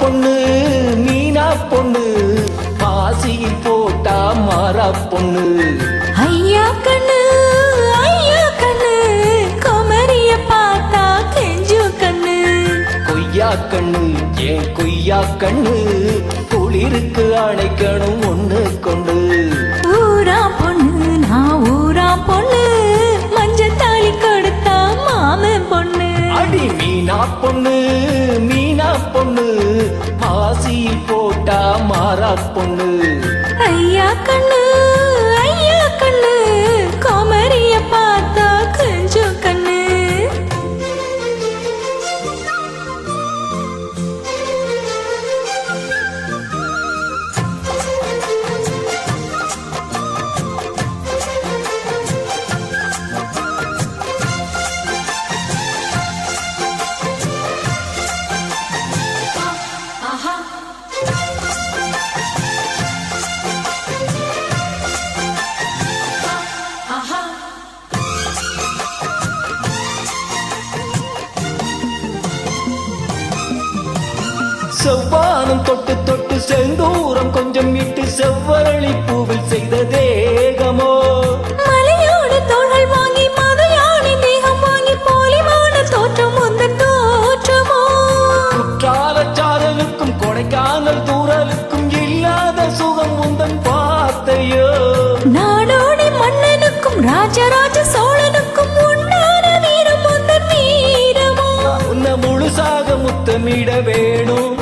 பொண்ணு மீனா பொண்ணு பாசியில் போட்டா மாறா பொண்ணு. ஐயா கண்ணு ஐயா கண்ணு குமரிய பார்த்தா கெஞ்சு கண்ணு. கொய்யா கண்ணு ஏன் கொய்யா கண்ணு? குளிருக்கு அணைக்கணும் ஒண்ணு கொண்டு. ஊரா பொண்ணு நான் ஊரா பொண்ணு. மஞ்சள் தாலி கொடுத்தா மாமன் பொண்ணு. அடி மீனா பொண்ணு மீனா பொண்ணு. மாசியில் போட்டா மாறா பொண்ணு. ஐயா கண்ணு செவ்வானம் தொட்டு தொட்டு செந்தூரம் கொஞ்சம் விட்டு செவ்வரளி பூவில் செய்த தேகமோ? மலையோடு தோள்கள் வாங்கி மதையானி தேகம் வாங்கி போலிமான தோற்றம் உந்த தோற்றமோ? குற்றால சாரலுக்கும் கொடைக்கானல் தூரலுக்கும் இல்லாத சுகம் உந்தன் பார்த்தையோ நாடோடி மன்னனுக்கும் ராஜராஜ சோழனுக்கும் உண்டான வீரம் உந்தன் வீரமோ? உன்னை முழுசாக முத்தமிட வேணும்.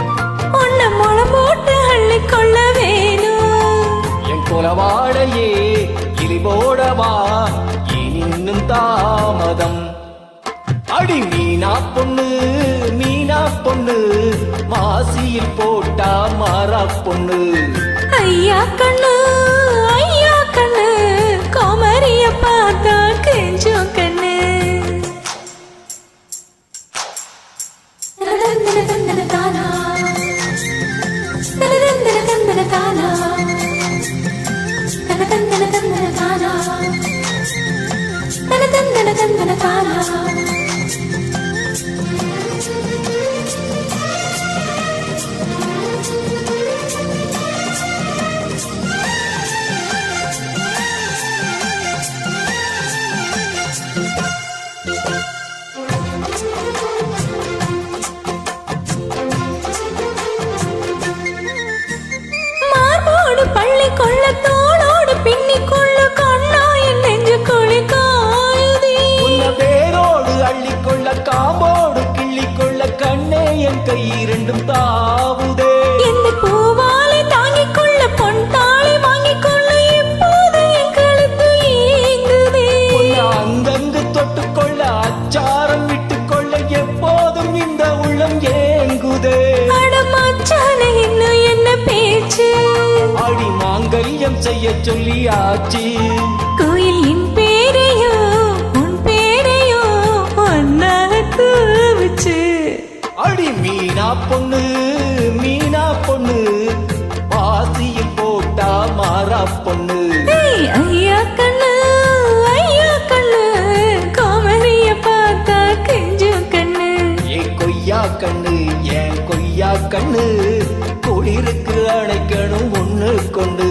என் இழிவோடவா இன்னும் தாமதம். அடி மீனா பொண்ணு மீனா பொண்ணு மாசியில் போட்டா மாறா பொண்ணு. ஐயா கண்ணு ஐயா கண்ணு கோமரிய பார்த்தா கெஞ்சோ கண்ணு. தானா தந்தன தந்தன தானா. தந்தன தானா தன தந்தன தந்தன செய்ய சொல்லியாச்சு. கோயில் என் பேரையோ உன் பேரையோ ஒன்னாக தூவிச்சு அடி மீனா பொண்ணு மீனா பொண்ணு பாசியில் போட்டா மாறா பொண்ணு. ஐயா கண்ணு ஐயா கண்ணு கோமலிய பார்த்தா கெஞ்சு கண்ணு. ஏ கொய்யா கண்ணு ஏன் கொய்யா கண்ணு குளிருக்கு அணைக்கணும் ஒண்ணு கொண்டு.